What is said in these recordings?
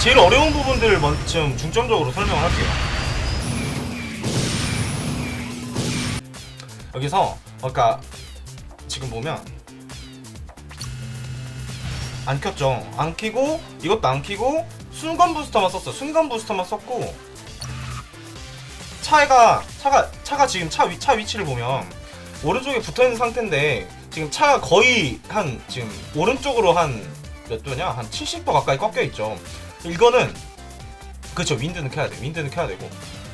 제일 어려운 부분들을 좀 중점적으로 설명을 할게요. 여기서 아까 지금 보면 안 켰죠. 안 켜고 이것도 안 켜고 순간 부스터만 썼어. 순간 부스터만 썼고 차가 차가 차가 지금 차 위 차 위치를 보면 오른쪽에 붙어 있는 상태인데 지금 차가 거의 한 지금 오른쪽으로 한 몇 도냐 한 70도 가까이 꺾여 있죠. 이거는 그렇죠 윈드는 켜야 돼. 윈드는 켜야 되고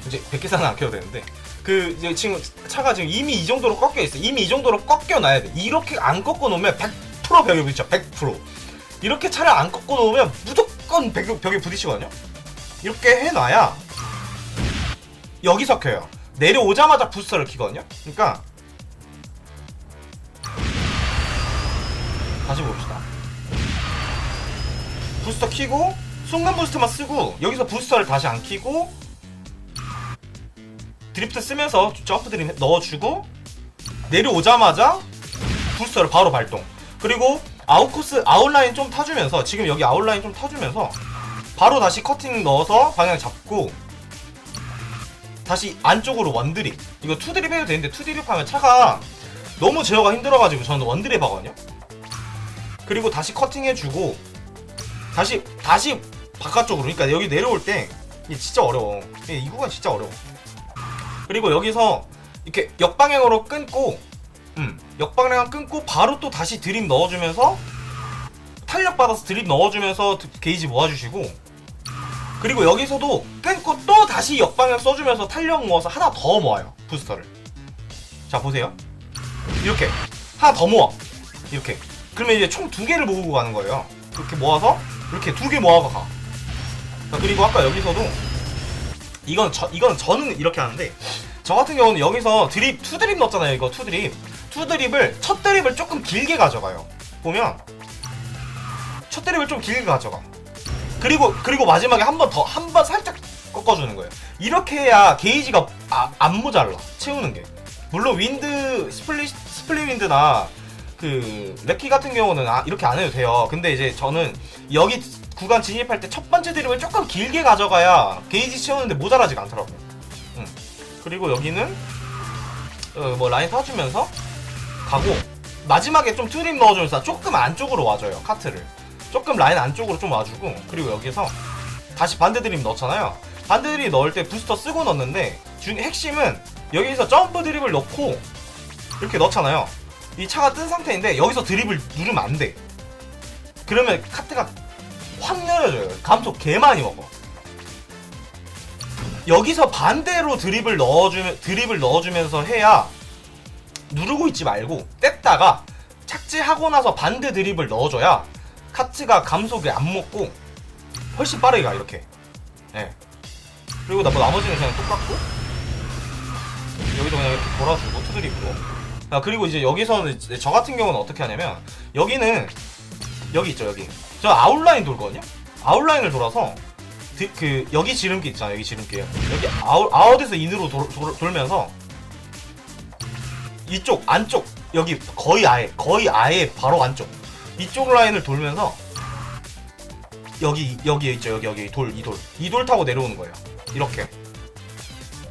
이제 백기사는 안 켜도 되는데 그 이제 지금 차가 지금 이미 이 정도로 꺾여 있어. 이미 이 정도로 꺾여 놔야 돼. 이렇게 안 꺾어 놓으면 100% 벽에 부딪혀. 100%. 이렇게 차를 안 꺾어 놓으면 무조건 벽에, 벽에 부딪히거든요. 이렇게 해놔야 여기서 켜요. 내려오자마자 부스터를 키거든요. 그러니까 다시 봅시다. 부스터 키고 순간 부스터만 쓰고 여기서 부스터를 다시 안 키고 드리프트 쓰면서 점프 드림 넣어주고 내려오자마자 부스터를 바로 발동. 그리고 아웃코스 아웃라인 좀 타주면서 지금 여기 아웃라인 좀 타주면서 바로 다시 커팅 넣어서 방향 잡고 다시 안쪽으로 원드립 이거 투드립 해도 되는데 투드립 하면 차가 너무 제어가 힘들어가지고 저는 원드립 하거든요 그리고 다시 커팅 해주고 다시 다시 바깥쪽으로. 그러니까 여기 내려올 때 이게 진짜 어려워. 이게 이 구간 진짜 어려워. 그리고 여기서 이렇게 역방향으로 끊고 음, 역방향 끊고 바로 또 다시 드립 넣어주면서 탄력 받아서 드립 넣어주면서 드- 게이지 모아주시고 그리고 여기서도 끊고 또 다시 역방향 써주면서 탄력 모아서 하나 더 모아요 부스터를. 자 보세요. 이렇게. 하나 더 모아. 이렇게. 그러면 이제 총 두 개를 모으고 가는 거예요. 이렇게 모아서 이렇게 두 개 모아가 가 자, 그리고 아까 여기서도 이건 저 이건 저는 이렇게 하는데 저 같은 경우는 여기서 드립 투 드립 넣었잖아요 이거 투 드립. 투 드립을 첫 드립을 조금 길게 가져가요. 보면 첫 드립을 좀 길게 가져가. 그리고 그리고 마지막에 한 번 더 한 번 살짝 꺾어주는 거예요. 이렇게 해야 게이지가 아, 안 모자라 채우는 게. 물론 윈드 스플릿 스플릿 윈드나 그 레키 같은 경우는 아, 이렇게 안 해도 돼요. 근데 이제 저는 여기 구간 진입할 때 첫 번째 드립을 조금 길게 가져가야 게이지 채우는데 모자라지가 않더라고요. 음. 그리고 여기는 어, 뭐 라인 타주면서 가고 마지막에 좀 트림 넣어주면서 조금 안쪽으로 와줘요 카트를. 조금 라인 안쪽으로 좀 와주고 그리고 여기서 다시 반대 드림 넣잖아요. 반대 드림 넣을 때 부스터 쓰고 넣는데 중 핵심은 여기서 점프 드립을 넣고 이렇게 넣잖아요 이 차가 뜬 상태인데 여기서 드립을 누르면 안 돼 그러면 카트가 확 내려져요 감속 개 많이 먹어 여기서 반대로 드립을 넣어주면 드립을 넣어주면서 해야 누르고 있지 말고 뗐다가 착지하고 나서 반대 드립을 넣어줘야 카트가 감속이 안 먹고 훨씬 빠르게 가 이렇게. 예. 그리고 나뭐 나머지는 그냥 똑같고 여기도 그냥 이렇게 돌아주고 투드립으로. 아 그리고 이제 여기서는 저 같은 경우는 어떻게 하냐면 여기는 여기 있죠 여기. 저 아웃라인 돌거든요. 아웃라인을 돌아서 드- 그 여기 지름길 있잖아요 여기 지름길. 여기 아웃 아웃에서 인으로 돌, 돌, 돌면서 이쪽 안쪽 여기 거의 아예 거의 아예 바로 안쪽. 이쪽 라인을 돌면서 여기 여기 있죠 여기 여기. 돌 이 돌. 이 돌 타고 내려오는 거예요. 이렇게.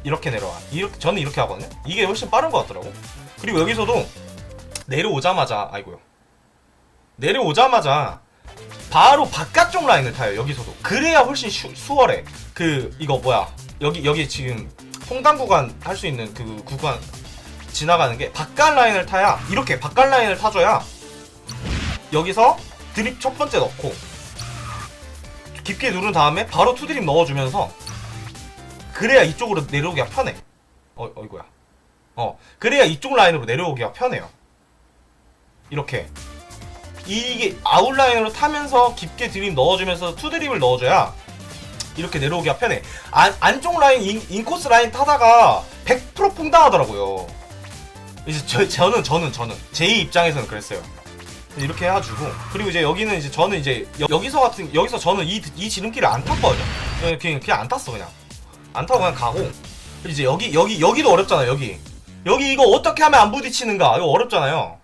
이렇게 내려와. 이렇게 저는 이렇게 하거든요. 이게 훨씬 빠른 것 같더라고 그리고 여기서도 내려오자마자 아이고요. 내려오자마자 바로 바깥쪽 라인을 타요 여기서도. 그래야 훨씬 슈, 수월해. 그 이거 뭐야? 여기 여기 지금 홍당 구간 할 수 있는 그 구간 지나가는 게 바깥 라인을 타야 이렇게 바깥 라인을 타줘야 여기서 드립 첫 번째 넣고 깊게 누른 다음에 바로 투드립 넣어주면서 그래야 이쪽으로 내려오기가 편해. 어 어이구야 어 그래야 이쪽 라인으로 내려오기가 편해요. 이렇게. 이게 아웃라인으로 타면서 깊게 드립 넣어주면서 투드립을 넣어줘야 이렇게 내려오기가 편해. 안, 안쪽 라인 인, 인 코스 라인 타다가 100% 퐁당하더라고요. 이제 저, 저는 저는 저는. 제 입장에서는 그랬어요. 이렇게 해가지고. 그리고 이제 여기는 이제 저는 이제 여, 기서 같은 여기서 저는 이, 이 지름길을 안 탔거든요. 그냥, 그냥 그냥 안 탔어 그냥. 안 타고 그냥 가고. 이제 여기 여기 여기도 어렵잖아요 여기 여기 이거 어떻게 하면 안 부딪히는가 이거 어렵잖아요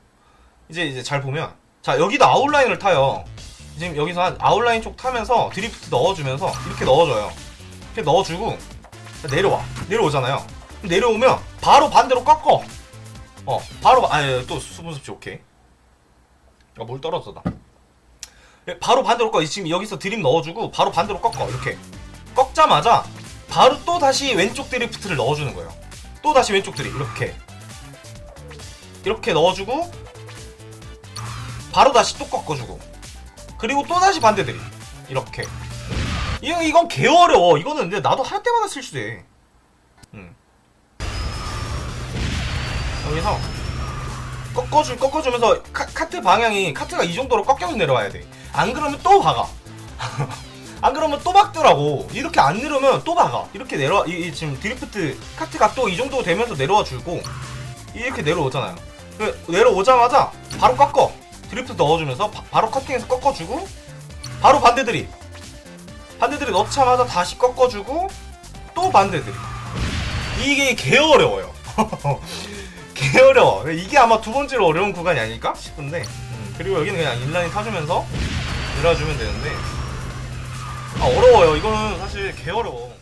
이제 이제 잘 보면 자 여기도 아웃라인을 타요 지금 여기서 한 아웃라인 쪽 타면서 드리프트 넣어주면서 이렇게 넣어줘요. 이렇게 넣어주고 내려와 내려오잖아요. 내려오면 바로 반대로 꺾어. 어 바로 아니 또 수분 섭취 오케이. 아 물 떨어졌다. 예, 바로 반대로 꺾어. 지금 여기서 드립 넣어주고 바로 반대로 꺾어 이렇게 꺾자마자 바로 또 다시 왼쪽 드리프트를 넣어주는 거예요. 또 다시 왼쪽 드립 이렇게 이렇게 넣어주고 바로 다시 또 꺾어주고 그리고 또 다시 반대 드립 이렇게 이거 이건 개 어려워. 이거는 근데 나도 할 때마다 실수돼. 음. 여기서 꺾어주 꺾어주면서 카, 카트 방향이 카트가 이 정도로 꺾여서 내려와야 돼. 안 그러면 또 박아. 안 그러면 또 박더라고. 이렇게 안 내려면 또 박아. 이렇게 내려 이, 이 지금 드리프트 카트가 또 이 정도 되면서 내려와 줄고 이렇게 내려오잖아요. 그 내려오자마자 바로 꺾어. 드리프트 넣어주면서 바, 바로 커팅해서 꺾어주고 바로 반대 드립. 반대 드립 넣자마자 다시 꺾어주고 또 반대 드립. 이게 개 어려워요. 개 어려워. 이게 아마 두 번째로 어려운 구간이 아닐까 싶은데. 음, 그리고 여기는 그냥 인라인 타주면서 내려주면 되는데. 아 어려워요. 이거는 사실 개 어려워.